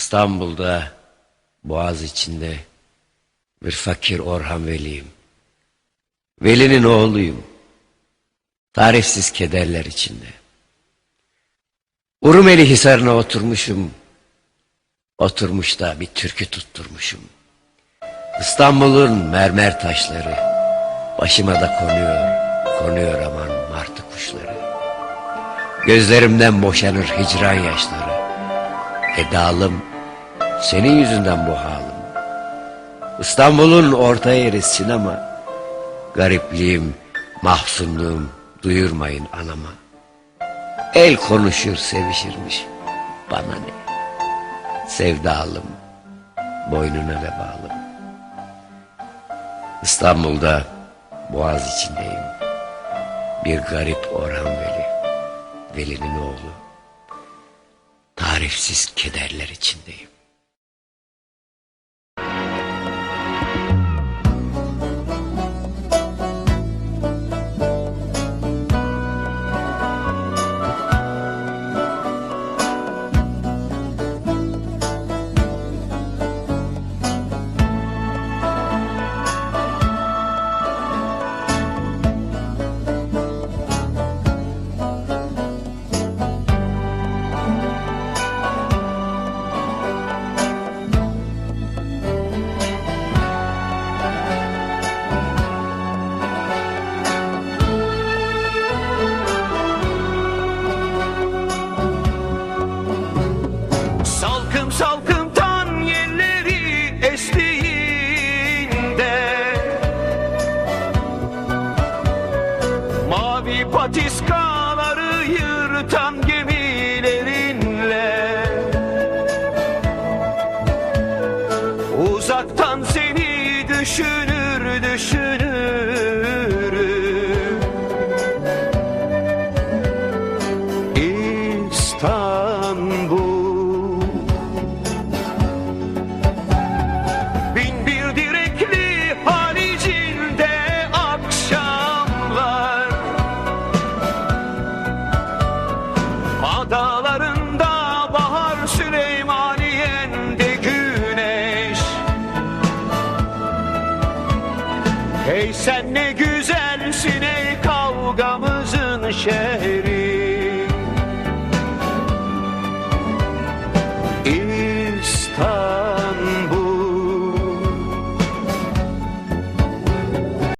İstanbul'da Boğaz içinde bir fakir Orhan Veli'yim. Veli'nin oğluyum. Tarifsiz kederler içinde. Urumeli Hisarı'na oturmuşum. Oturmuş da bir türkü tutturmuşum. İstanbul'un mermer taşları başıma da konuyor, konuyor aman martı kuşları. Gözlerimden boşanır hicran yaşları. Edalım, senin yüzünden bu halim. İstanbul'un orta yeri sinema. Garipliğim, mahzunluğum duyurmayın anama. El konuşur sevişirmiş, bana ne? Sevdalım, boynuna vebalım. İstanbul'da boğaz içindeyim. Bir garip Orhan Veli, Veli'nin oğlu. Tarifsiz kederler içindeyim. Patiskaları yırtan gemilerinle. Uzaktan seni düşünür düşünürüm İstanbul Süleymaniye'nde güneş. Hey sen ne güzelsin ey kavgamızın şehri